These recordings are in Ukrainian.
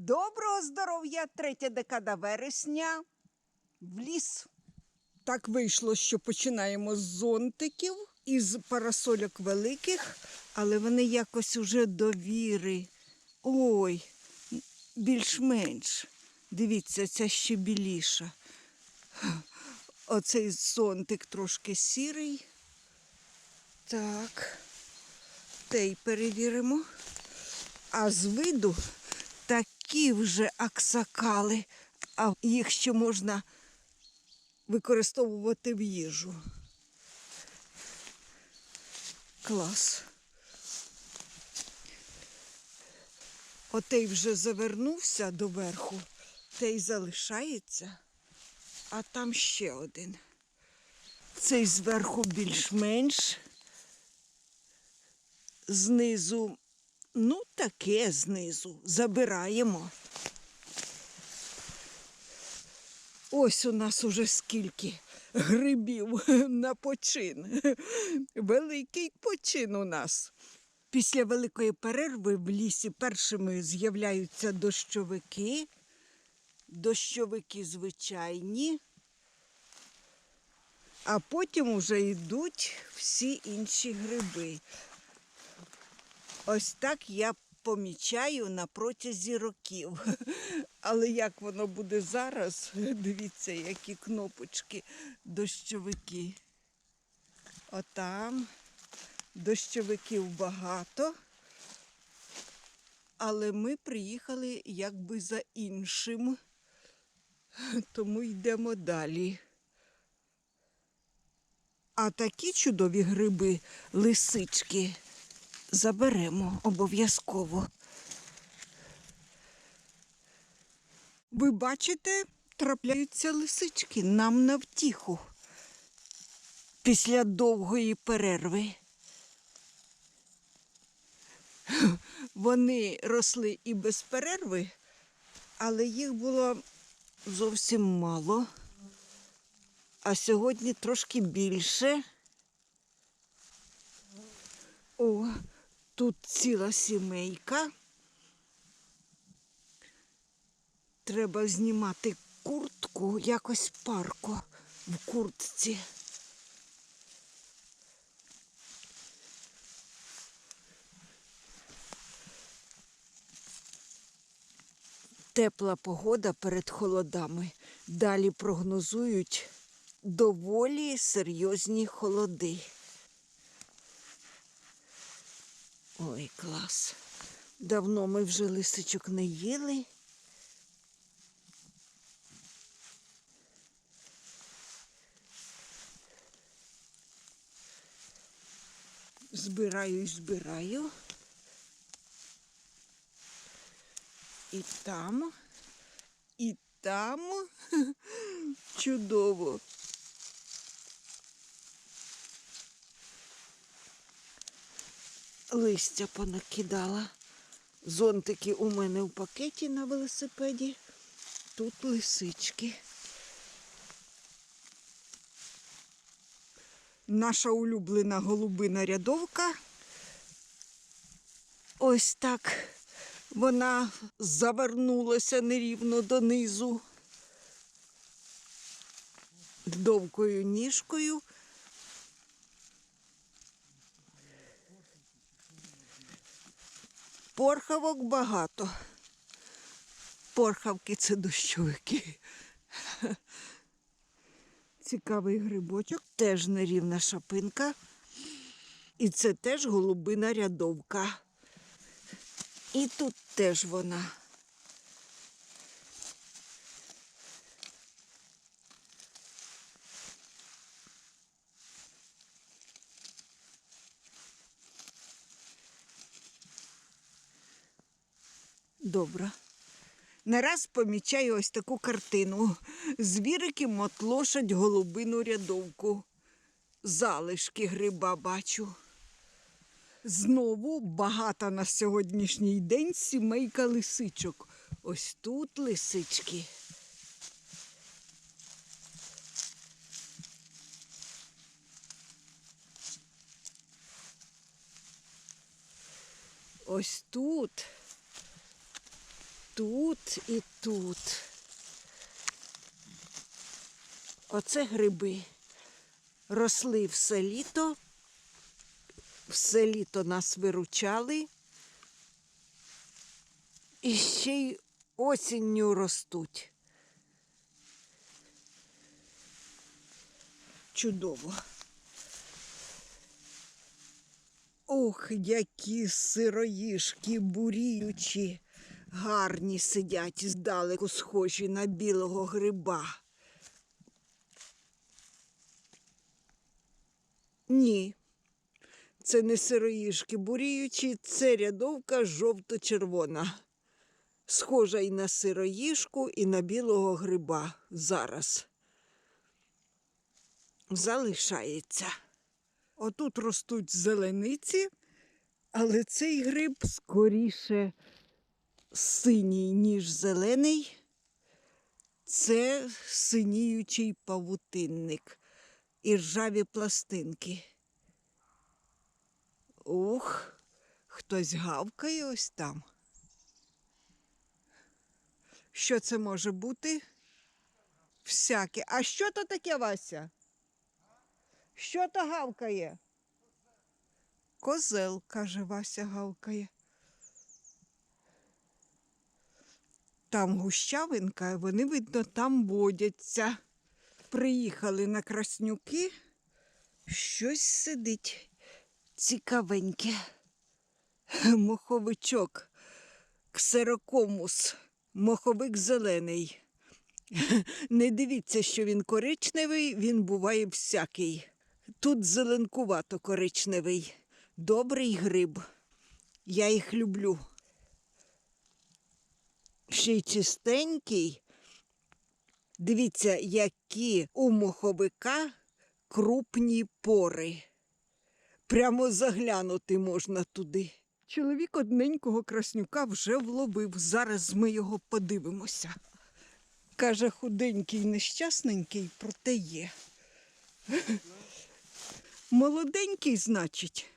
Доброго здоров'я! Третя декада вересня в ліс. Так вийшло, що починаємо з зонтиків із парасольок великих, але вони якось уже довіри. Ой, більш-менш. Дивіться, ця ще біліша. Оцей зонтик трошки сірий. Так, тей перевіримо. А з виду такі вже аксакали, а їх ще можна використовувати в їжу. Клас. Отей вже завернувся доверху, той залишається, а там ще один. Цей зверху більш-менш, знизу Ну, таке знизу. Забираємо. Ось у нас уже скільки грибів на почин. Великий почин у нас. Після великої перерви в лісі першими з'являються дощовики, дощовики звичайні, а потім вже йдуть всі інші гриби. Ось так я помічаю на протязі років. Але як воно буде зараз, дивіться, які кнопочки, дощовики. Отам дощовиків багато. Але ми приїхали якби за іншим, тому йдемо далі. А такі чудові гриби, лисички заберемо обов'язково. Ви бачите, трапляються лисички нам на втіху після довгої перерви. Вони росли і без перерви, але їх було зовсім мало. А сьогодні трошки більше. О, тут ціла сімейка. Треба знімати куртку, якось парку в куртці. Тепла погода перед холодами. Далі прогнозують доволі серйозні холоди. Ой, клас. Давно ми вже лисичок не їли. Збираю і збираю. І там, і там чудово. Листя понакидала. Зонтики у мене в пакеті на велосипеді. Тут лисички. Наша улюблена голубина рядовка. Ось так вона завернулася нерівно донизу. Довгою ніжкою. Порхавок багато. Порхавки це дощовики. Цікавий грибочок, теж нерівна шапинка. І це теж голубина рядовка. І тут теж вона. Добре. Не раз помічаю ось таку картину. Звірики мотлошать голубину рядовку. Залишки гриба бачу. Знову багата на сьогоднішній день сімейка лисичок. Ось тут лисички. Ось тут. Тут, і тут. Оце гриби. Росли все літо. Все літо нас виручали. І ще й осінню ростуть. Чудово. Ох, які сироїшки буріючі, гарні сидять здалеку схожі на білого гриба. Ні, це не сироїшки буріючі, це рядовка жовто-червона. Схожа і на сироїшку, і на білого гриба зараз. Залишається. Отут ростуть зелениці, але цей гриб скоріше синій, ніж зелений. Це синіючий павутинник і ржаві пластинки. Ух, хтось гавкає ось там. Що це може бути? Всяке. А що то таке, Вася? Що то гавкає? Козел, каже Вася, гавкає. Там гущавинка, вони, видно, там водяться. Приїхали на краснюки, щось сидить цікавеньке. Моховичок, ксерокомус, моховик зелений. Не дивіться, що він коричневий, він буває всякий. Тут зеленкувато коричневий. Добрий гриб. Я їх люблю. Ще й чистенький. Дивіться, які у моховика крупні пори. Прямо заглянути можна туди. Чоловік одненького краснюка вже вловив. Зараз ми його подивимося. Каже, худенький, нещасненький, проте є. Молоденький, значить.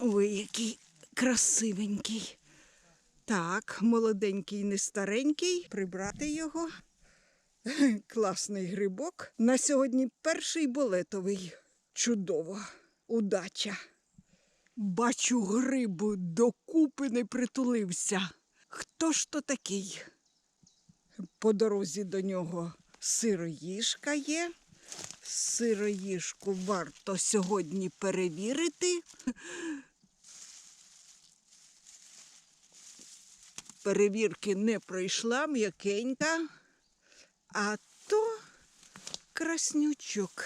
Ой, який красивенький. Так, молоденький, не старенький. Прибрати його. Класний грибок. На сьогодні перший болетовий. Чудово. Удача. Бачу грибу, докупи не притулився. Хто ж то такий? По дорозі до нього сироїжка є. Сироїжку варто сьогодні перевірити. Перевірки не пройшла, м'якенька. А то краснючок.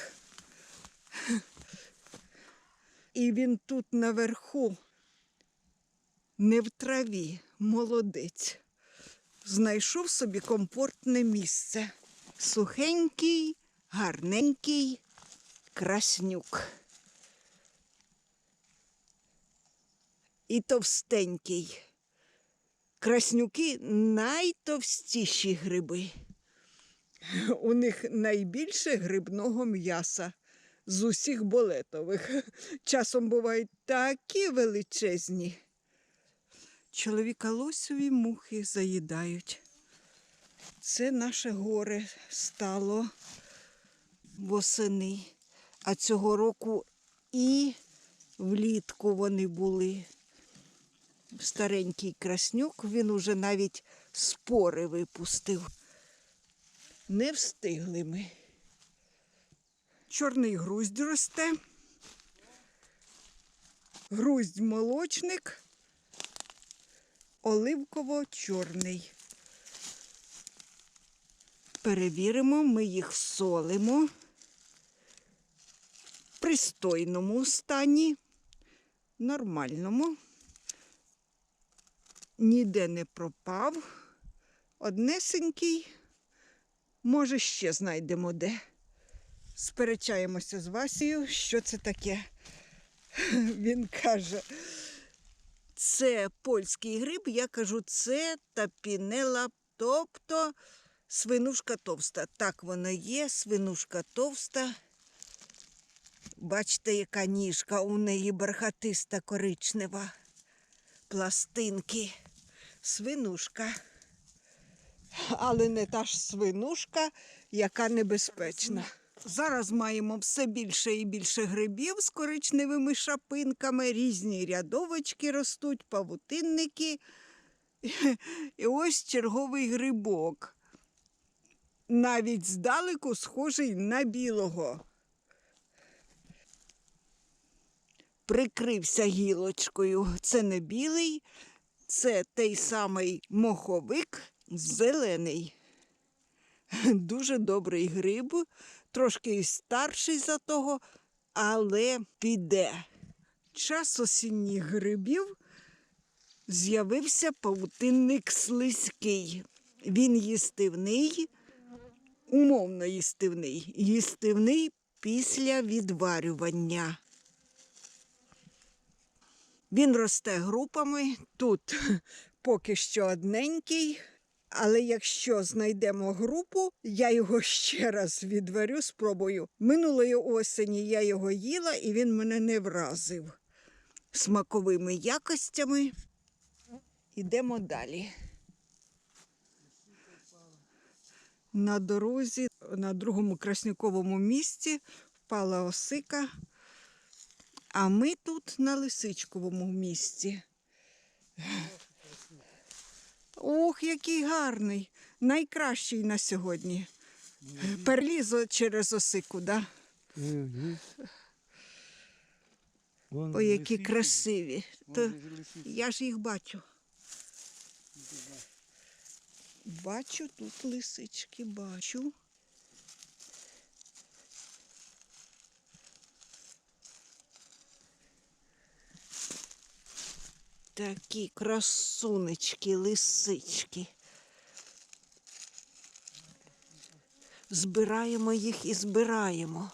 І він тут наверху, не в траві, молодець. Знайшов собі комфортне місце. Сухенький, гарненький краснюк. І товстенький. Краснюки найтовстіші гриби. У них найбільше грибного м'яса з усіх болетових. Часом бувають такі величезні. Чоловіка лосові мухи заїдають. Це наше горе стало восени. А цього року і влітку вони були. Старенький краснюк, він уже навіть спори випустив. Не встигли ми. Чорний груздь росте. Груздь молочник, оливково-чорний. Перевіримо, ми їх солимо в пристойному стані, нормальному. Ніде не пропав. Однесенький. Може, ще знайдемо де. Сперечаємося з Васією, що це таке. Він каже, це польський гриб, я кажу, це тапінела, тобто свинушка товста. Так вона є, свинушка товста. Бачите, яка ніжка у неї бархатиста коричнева. Пластинки. свинушка. Але не та ж свинушка, яка небезпечна. Зараз маємо все більше і більше грибів з коричневими шапинками, різні рядовочки ростуть, павутинники. І ось черговий грибок. Навіть здалеку схожий на білого. Прикрився гілочкою. Це не білий, це той самий моховик зелений. Дуже добрий гриб, трошки старший за того, але піде. Час осінніх грибів з'явився павутинник слизький. Він їстивний, умовно їстивний, їстивний після відварювання. Він росте групами. Тут поки що одненький. Але якщо знайдемо групу, я його ще раз відварю, спробую. Минулої осені я його їла і він мене не вразив смаковими якостями. Ідемо далі. На дорозі, на другому красниковому місці впала осика, а ми тут на лисичковому місці. Ох, який гарний! Найкращий на сьогодні. Перліз через осику, да? Угу. Ой, які красиві. То я ж їх бачу. Бачу тут лисички, бачу. Такі красунечки, лисички. Збираємо їх і збираємо.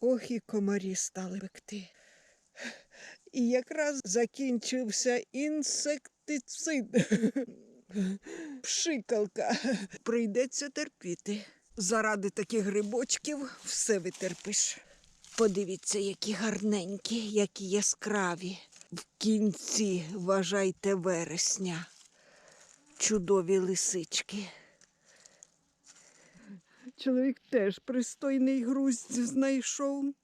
Ох, і комарі стали пекти. І якраз закінчився інсектицид. Пшикалка. Прийдеться терпіти. Заради таких грибочків все витерпиш. Подивіться, які гарненькі, які яскраві. В кінці вважайте вересня. Чудові лисички. Чоловік теж пристойний груздь знайшов.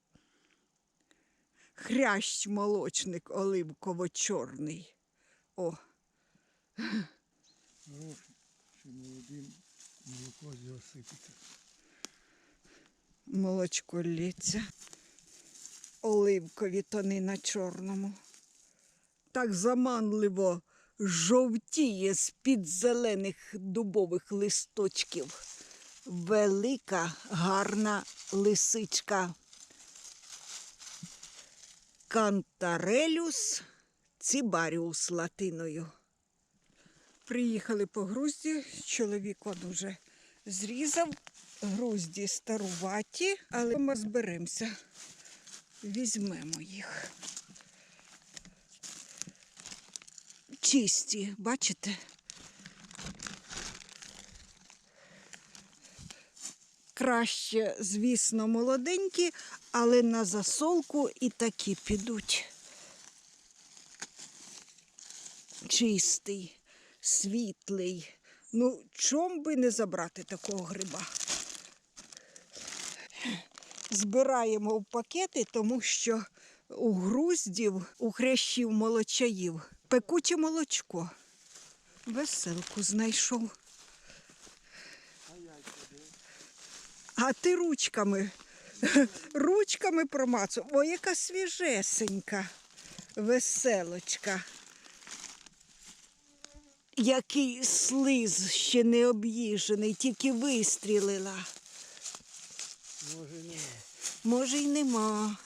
Хрящ молочник оливково-чорний. О, Хороший, ще молодим молоко з молочко лється. Оливкові тони на чорному. Так заманливо жовтіє з-під зелених дубових листочків. Велика гарна лисичка. Кантарелюс цибаріус латиною. Приїхали по грузді, чоловік он уже зрізав. Грузді старуваті, але ми зберемося. Візьмемо їх. Чисті, бачите? Краще, звісно, молоденькі, але на засолку і такі підуть. Чистий, світлий. Ну, чом би не забрати такого гриба? Збираємо в пакети, тому що у груздів, у хрящів молочаїв пекуче молочко. Веселку знайшов. А ти ручками, ручками промацав. О, яка свіжесенька веселочка. Який слиз ще не об'їжений, тільки вистрілила. Може нема. Може, й нема.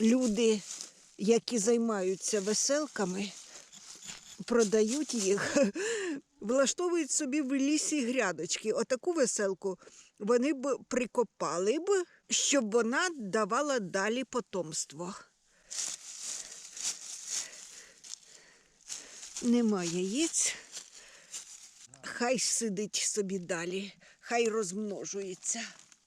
Люди, які займаються веселками, продають їх, влаштовують собі в лісі грядочки. Отаку веселку вони б прикопали б, щоб вона давала далі потомство. Нема яєць. Хай сидить собі далі, хай розмножується.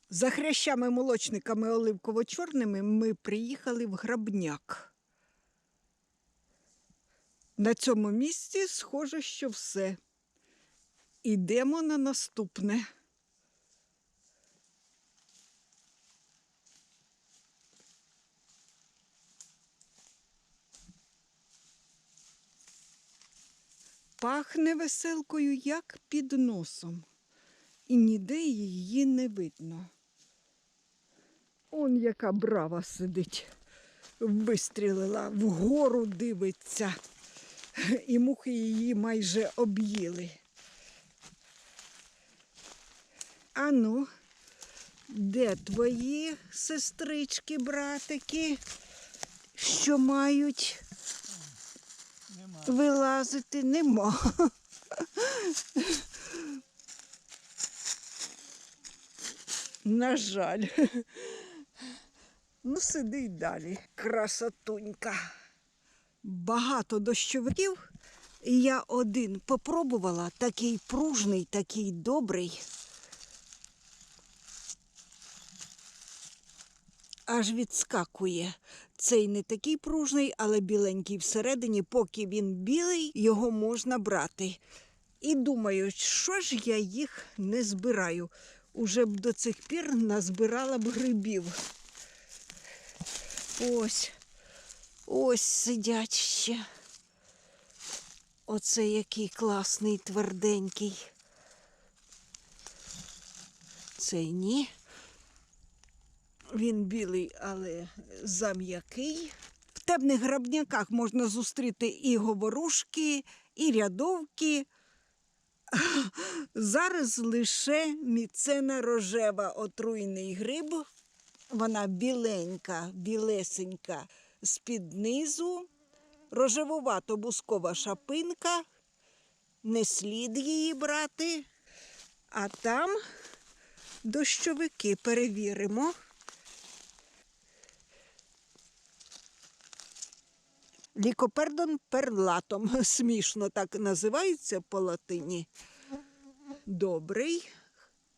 За хрящами молочниками оливково-чорними ми приїхали в грабняк. На цьому місці схоже, що все. Ідемо на наступне. Пахне веселкою, як під носом, і ніде її не видно. Он яка брава сидить, вистрілила, вгору дивиться, і мухи її майже об'їли. Ану, де твої сестрички, братики, що мають. Вилазити? Нема. На жаль. Ну, сиди й далі. Красотунька. Багато дощовиків. Я один попробувала, такий пружний, такий добрий. Аж відскакує. Цей не такий пружний, але біленький всередині. Поки він білий, його можна брати. І думаю, що ж я їх не збираю. Уже б до цих пір назбирала б грибів. Ось, ось сидять ще. Оце який класний, тверденький. Цей ні. Він білий, але зам'який. В темних грабняках можна зустріти і говорушки, і рядовки. Зараз лише міцена рожева отруйний гриб. Вона біленька, білесенька з-під низу, рожевувато бускова шапинка. Не слід її брати. А там дощовики перевіримо. Лікопердон перлатом. Смішно так називається по латині. Добрий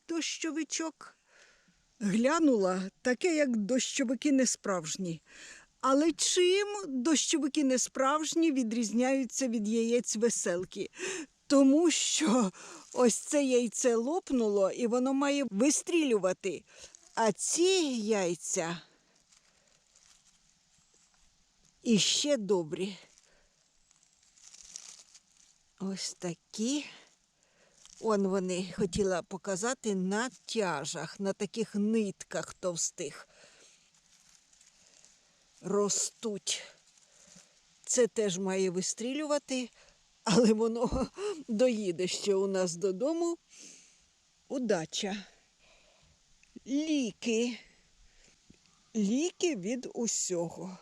дощовичок. Глянула таке, як дощовики несправжні. Але чим дощовики несправжні відрізняються від яєць веселки? Тому що ось це яйце лопнуло і воно має вистрілювати. А ці яйця іще добрі. Ось такі. Он вони хотіла показати на тяжах, на таких нитках товстих. Ростуть. Це теж має вистрілювати, але воно доїде ще у нас додому. Удача. Ліки. Ліки від усього.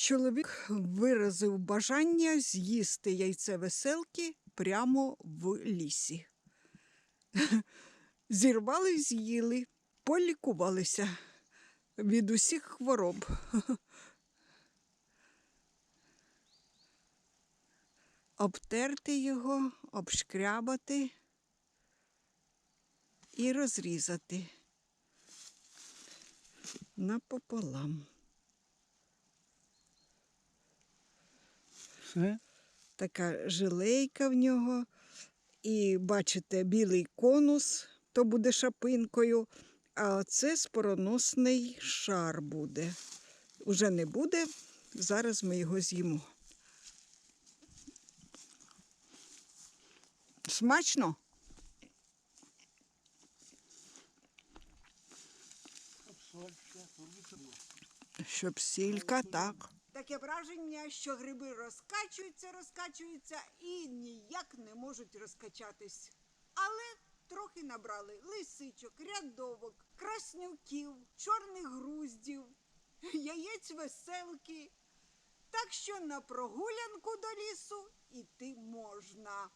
Чоловік виразив бажання з'їсти яйце веселки прямо в лісі. Зірвали, з'їли, полікувалися від усіх хвороб. Обтерти його, обшкрябати і розрізати напополам. Все? така жилейка в нього. І бачите, білий конус, то буде шапинкою, а оце спороносний шар буде. Уже не буде, зараз ми його з'їмо. Смачно? Щоб сілька, так. Таке враження, що гриби розкачуються, розкачуються і ніяк не можуть розкачатись. Але трохи набрали лисичок, рядовок, краснюків, чорних груздів, яєць веселки. Так що на прогулянку до лісу іти можна.